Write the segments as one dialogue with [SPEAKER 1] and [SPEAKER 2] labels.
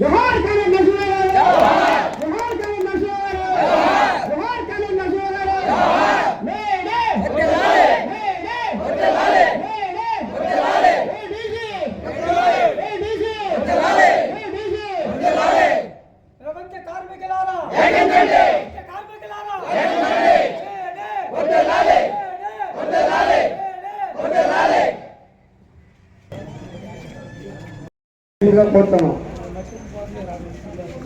[SPEAKER 1] జోహార్ కాలం నరసింహ గారు జోహార్ కాలం నరసింహ గారు జోహార్ కాలం నరసింహ గారు May Day May Day May Day ADC ADC ADC
[SPEAKER 2] ప్రపంచ కార్మికులారా
[SPEAKER 3] ఏకండి!
[SPEAKER 2] ప్రపంచ కార్మికులారా
[SPEAKER 3] ఏకండి!
[SPEAKER 2] ఏడే!
[SPEAKER 3] వర్ధిల్లాలి!
[SPEAKER 2] ఏడే!
[SPEAKER 3] వర్ధిల్లాలి!
[SPEAKER 2] ఏడే!
[SPEAKER 3] వర్ధిల్లాలి!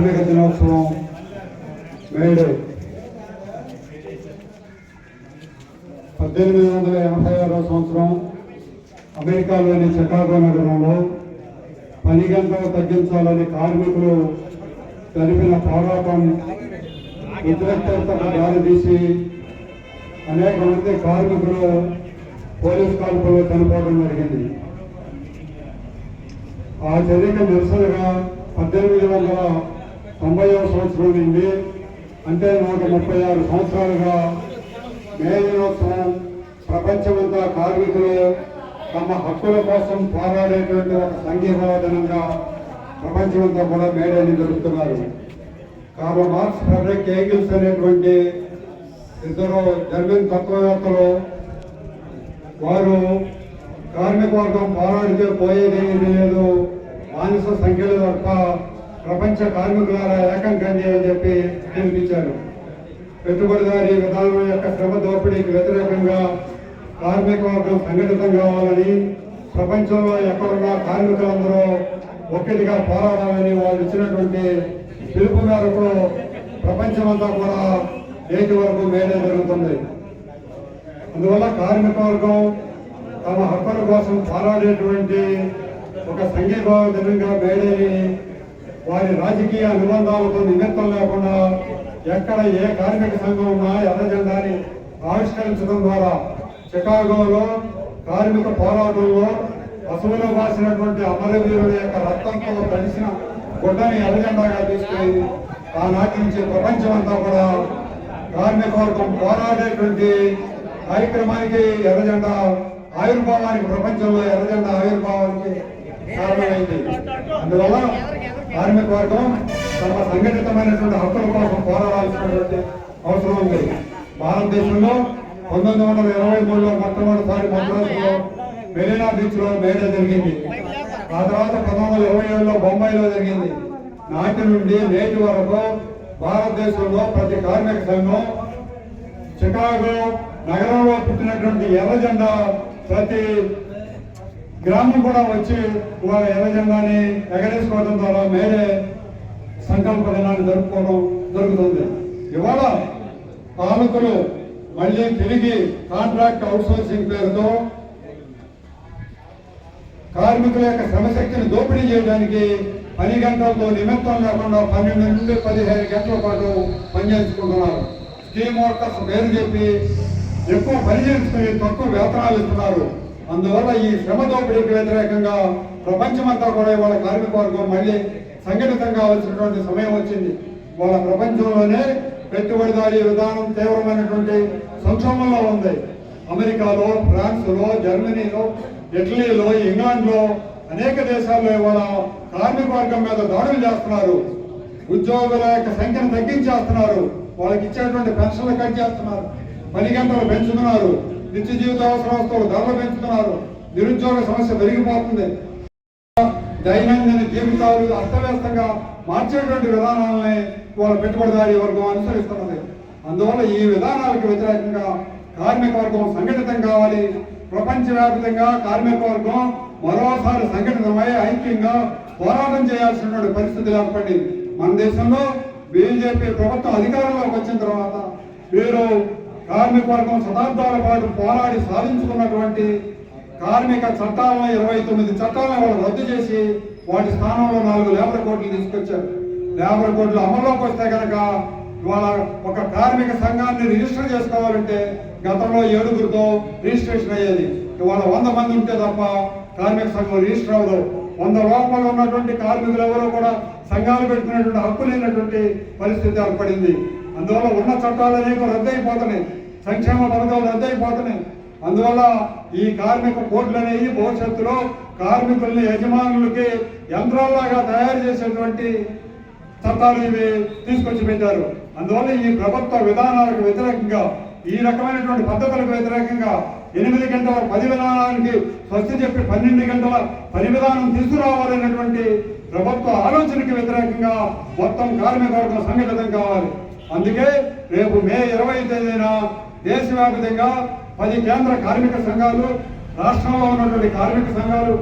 [SPEAKER 4] కార్మిక దినోత్సవం మేడే పద్దెనిమిది వందల ఎనభై ఆరో సంవత్సరం అమెరికాలోని చికాగో నగరంలో పని గంటలు తగ్గించాలని కార్మికులు జరిపిన పోరాటం ఉద్రిక్తతకు దారితీసి అనేక మంది కార్మికులు పోలీస్ కాల్పుల్లో చనిపోవడం జరిగింది. ఆ చర్యకు నిరసనగా పద్దెనిమిది వందల తొంభైవ సంవత్సరం నుండి అంటే నూట ముప్పై ఆరు సంవత్సరాలుగా మే దినోత్సవం ప్రపంచమంతా కార్మికులు తమ హక్కుల కోసం పోరాడేటువంటి ఒక సంఘీభావ దినంగా ప్రపంచమంతా కూడా మేడని జరుపుతున్నారు. కార్ల్ మార్క్స్ ఫ్రెడరిక్ ఏగిల్స్ అనేటువంటి ఇద్దరు జర్మన్ తత్వవేత్తలు వారు కార్మిక వర్గం పోరాడితే పోయేది ఏమీ లేదు. మానస సంఖ్యలు తప్ప ప్రపంచ కార్మికులారా ఏకం కండి అని చెప్పి పిలిపించారు. పెట్టుబడిదారీ విధానం యొక్క శ్రమ దోపిడీకి వ్యతిరేకంగా కార్మిక వర్గం సంఘటితం కావాలని ప్రపంచంలో ఎక్కడున్నా కార్మికులందరూ ఒక్కటిగా పోరాడాలని వాళ్ళు ఇచ్చినటువంటి పిలుపు మేరకు ప్రపంచమంతా కూడా నేటి వరకు మేడే జరుగుతుంది. అందువల్ల కార్మిక వర్గం తమ హక్కుల కోసం పోరాడేటువంటి ఒక సంఘీభావ దినంగా మేడేని వారి రాజకీయ నిబంధాలతో నిమిత్తం లేకుండా ఎక్కడ ఏ కార్మిక సంఘం ఉన్నా ఎర్ర జెండాని ఆవిష్కరించడం ద్వారా చికాగోలో కార్మిక పోరాటంలో పశువులు వాసినటువంటి అమరవీరుల యొక్క రక్తంతో కలిసిన గుడ్డని ఎర్రజెండాగా తీసుకుని ఆనాటి నుంచి ప్రపంచం అంతా కూడా కార్మికవర్గం పోరాడేటువంటి కార్యక్రమానికి ఎర్రజెండా ఆవిర్భావానికి ప్రపంచంలో ఎర్రజెండా ఆవిర్భావానికి కారణమైంది. అందువల్ల కార్మిక వర్గం తమ సంఘటితమైనటువంటి హక్కుల కోసం పోరాడాల్సినటువంటి అవసరం ఉంది. భారతదేశంలో పంతొమ్మిది వందల ఇరవై మూడులో మొట్టమొదటిసారి మద్రాసులో మెరీనా బీచ్లో మేడే జరిగింది. ఆ తర్వాత పంతొమ్మిది వందల ఇరవై ఏడులో బొంబాయిలో జరిగింది. నాటి నుండి నేటి వరకు భారతదేశంలో ప్రతి కార్మిక సంఘం చికాగో నగరంలో పుట్టినటువంటి ఎర్ర జెండా ప్రతి గ్రామం కూడా వచ్చి వాళ్ళ ఎర్ర ఎగరేసుకోవడం ద్వారా మేరే సంకల్ప దినాన్ని జరుపుకోవడం జరుగుతుంది. ఇవాళ పాలకులు మళ్ళీ తిరిగి కాంట్రాక్ట్ అవుట్సోర్సింగ్ పేరుతో కార్మికుల యొక్క శ్రమశక్తిని దోపిడీ చేయడానికి పని గంటలతో నిమిత్తం లేకుండా పన్నెండు నుండి పదిహేను గంటల పాటు పనిచేసుకుంటున్నారు స్కీమ్ వర్కర్స్ పేరు చెప్పి ఎక్కువ పని చేసుకుని తక్కువ వేతనాలు ఇస్తున్నారు. అందువల్ల ఈ శ్రమ దోపిడీకి వ్యతిరేకంగా ప్రపంచమంతా కూడా ఇవాళ కార్మిక వర్గం మళ్ళీ సంఘటితం కావాల్సినటువంటి సమయం వచ్చింది. వాళ్ళ ప్రపంచంలోనే పెట్టుబడిదారీ విధానం తీవ్రమైనటువంటి సంక్షోభంలో ఉంది. అమెరికాలో ఫ్రాన్స్లో జర్మనీలో ఇటలీలో ఇంగ్లాండ్లో అనేక దేశాల్లో ఇవాళ కార్మిక వర్గం మీద దాడులు చేస్తున్నారు. ఉద్యోగుల యొక్క సంఖ్యను తగ్గించేస్తున్నారు. వాళ్ళకి ఇచ్చేటువంటి పెన్షన్లు కట్ చేస్తున్నారు. పని గంటలు పెంచుతున్నారు. నిత్య జీవిత అవసర వస్తువులు ధరలు పెంచుతున్నారు. నిరుద్యోగ సమస్య పెరిగిపోతుంది దైనందిన జీవితాలు అస్తవ్యస్తంగా మార్చేటువంటి విధానాలని వాళ్ళ పెట్టుబడిదారి వర్గం అనుసరిస్తున్నది. అందువల్ల ఈ విధానాలకు వ్యతిరేకంగా కార్మిక వర్గం సంఘటితం కావాలి. ప్రపంచవ్యాప్తంగా కార్మిక వర్గం మరోసారి సంఘటితమై ఐక్యంగా పోరాటం చేయాల్సినటువంటి పరిస్థితి ఏర్పడింది మన దేశంలో బీజేపీ ప్రభుత్వం అధికారంలోకి వచ్చిన తర్వాత వీరు కార్మిక వర్గం శతాబ్దాల పాటు పోరాడి సాధించుకున్నటువంటి కార్మిక చట్టాలను ఇరవై తొమ్మిది చట్టాలను వాళ్ళు రద్దు చేసి వాటి స్థానంలో నాలుగు లేబర్ కోడ్లు తీసుకొచ్చారు. లేబర్ కోడ్లు అమల్లోకి వస్తే కనుక ఇవాళ ఒక కార్మిక సంఘాన్ని రిజిస్టర్ చేసుకోవాలంటే గతంలో ఏడుగురితో రిజిస్ట్రేషన్ అయ్యేది. ఇవాళ వంద మంది ఉంటే తప్ప కార్మిక సంఘం రిజిస్టర్ అవ్వదు. వంద లోపల ఉన్నటువంటి కార్మికులు ఎవరో కూడా సంఘాలు పెట్టుకునేటువంటి హక్కు లేనటువంటి పరిస్థితి ఏర్పడింది. అందువల్ల ఉన్న చట్టాలు అనేక రద్దయిపోతున్నాయి. సంక్షేమ పథకాలు రద్దయిపోతున్నాయి అందువల్ల ఈ కార్మిక కోడ్లు అనేవి భవిష్యత్తులో కార్మికుల్ని యజమానులకి యంత్రాల్లాగా తయారు చేసేటువంటి చట్టాలు ఇవి తీసుకొచ్చి పెట్టారు. అందువల్ల ఈ ప్రభుత్వ విధానాలకు వ్యతిరేకంగా ఈ రకమైనటువంటి పద్ధతులకు వ్యతిరేకంగా ఎనిమిది గంటల పది విధానానికి స్వస్తి చెప్పి పన్నెండు గంటల పని విధానం తీసుకురావాలనేటువంటి ప్రభుత్వ ఆలోచనకి వ్యతిరేకంగా మొత్తం కార్మిక వర్గం సంఘటితం కావాలి. అందుకే రేపు మే ఇరవై తేదీన దేశవ్యాప్తంగా పది కేంద్ర కార్మిక సంఘాలు రాష్ట్రంలో ఉన్నటువంటి కార్మిక సంఘాలు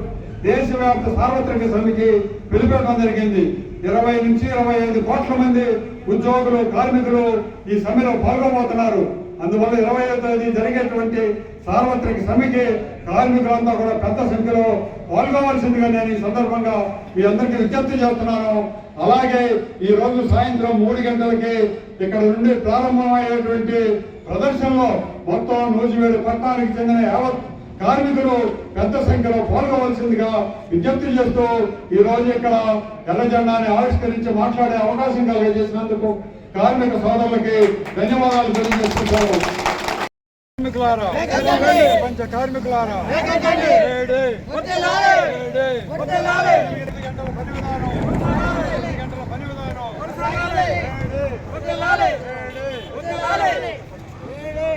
[SPEAKER 4] దేశవ్యాప్త సార్వత్రిక సమితి పిలిపెట్టడం జరిగింది. ఇరవై నుంచి ఇరవై ఐదు కోట్ల మంది ఉద్యోగులు కార్మికులు ఈ సమ్మెలో పాల్గొబోతున్నారు అందువల్ల ఇరవై ఐదు తేదీ జరిగేటువంటి సార్వత్రిక సమ్మెకి కార్మికులంతా కూడా పెద్ద సంఖ్యలో పాల్గొవలసిందిగా నేను ఈ సందర్భంగా మీ అందరికీ విజ్ఞప్తి చేస్తున్నాను. అలాగే ఈ రోజు సాయంత్రం మూడు గంటలకి ఇక్కడ నుండి ప్రారంభమయ్యేటువంటి ప్రదర్శనలో మొత్తం నూజివేడు పట్టణానికి చెందిన యావత్ కార్మికులు పెద్ద సంఖ్యలో పాల్గొవలసిందిగా విజ్ఞప్తి చేస్తూ ఈ రోజు ఇక్కడ ఎర్ర ఆవిష్కరించి మాట్లాడే అవకాశం కలిగజేసినందుకు కార్మిక సోదరులకి ధన్యవాదాలు తెలియజేస్తున్నాను. కార్మికులారా ప్రపంచ కార్మికులారా ఏడే. ఏడే. ఎనిమిది గంటల పని విధానం. ఎనిమిది గంటల పని విధానం. ఏడే. ఏడే.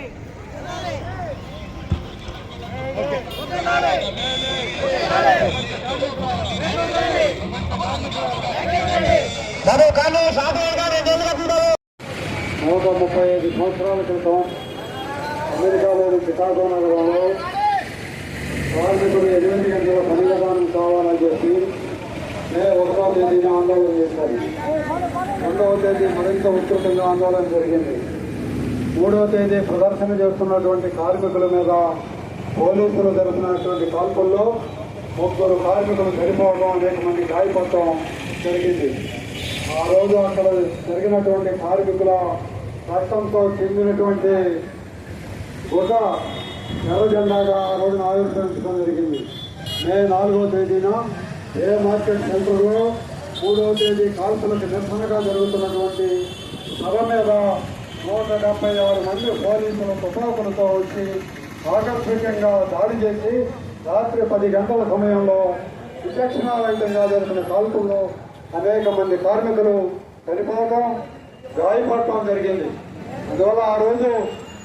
[SPEAKER 4] నూట ముప్పై ఐదు సంవత్సరాల క్రితం అమెరికాలోని నగరంలో కార్మికులు ఎనిమిది గంటల పని విధానం కావాలని చెప్పి మే ఒకటో తేదీన ఆందోళన చేశారు రెండవ తేదీ మరింత ఉధృతంగా ఆందోళన జరిగింది మూడవ తేదీ ప్రదర్శన చేస్తున్నటువంటి కార్మికుల మీద పోలీసులు జరుపుతున్నటువంటి కాల్పుల్లో ముగ్గురు కార్మికులు చనిపోవడం అనేక మంది గాయపడటం జరిగింది ఆ రోజు అక్కడ జరిగినటువంటి కార్మికుల రక్తంతో చెందినటువంటి ఒక ఎర్ర జెండాగా ఆ రోజున ఆవిష్కరించడం జరిగింది. మే నాలుగో తేదీన ఏ మార్కెట్ సెంటర్లో మూడవ తేదీ కాల్పులకు నిరసనగా జరుగుతున్నటువంటి సభ మీద నూట డెబ్బై ఆరు మంది పోలీసులు తుపాకులతో వచ్చి ఆకస్మికంగా దాడి చేసి రాత్రి పది గంటల సమయంలో విచక్షణారహితంగా జరిగిన కాల్పుల్లో అనేక మంది కార్మికులు చనిపోవడం గాయపడటం జరిగింది. అందువల్ల ఆ రోజు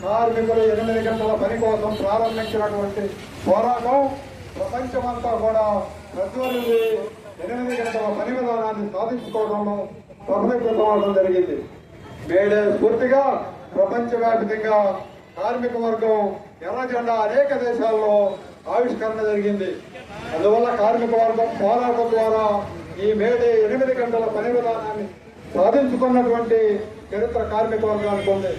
[SPEAKER 4] కార్మికులు ఎనిమిది గంటల పని కోసం ప్రారంభించినటువంటి పోరాటం ప్రపంచమంతా కూడా ప్రజ్వరించి ఎనిమిది గంటల పని విధానాన్ని సాధించుకోవడంలో సఫలీకృతం అవడం జరిగింది. మేడే స్ఫూర్తిగా ప్రపంచవ్యాప్తంగా కార్మిక వర్గం ఎర్ర జెండా అనేక దేశాల్లో ఆవిష్కరణ జరిగింది. అందువల్ల కార్మిక వర్గం పోరాటం ద్వారా ఈ మేడే ఎనిమిది గంటల పని విధానాన్ని సాధించుకున్నటువంటి చరిత్ర కార్మిక వర్గానికి ఉంది.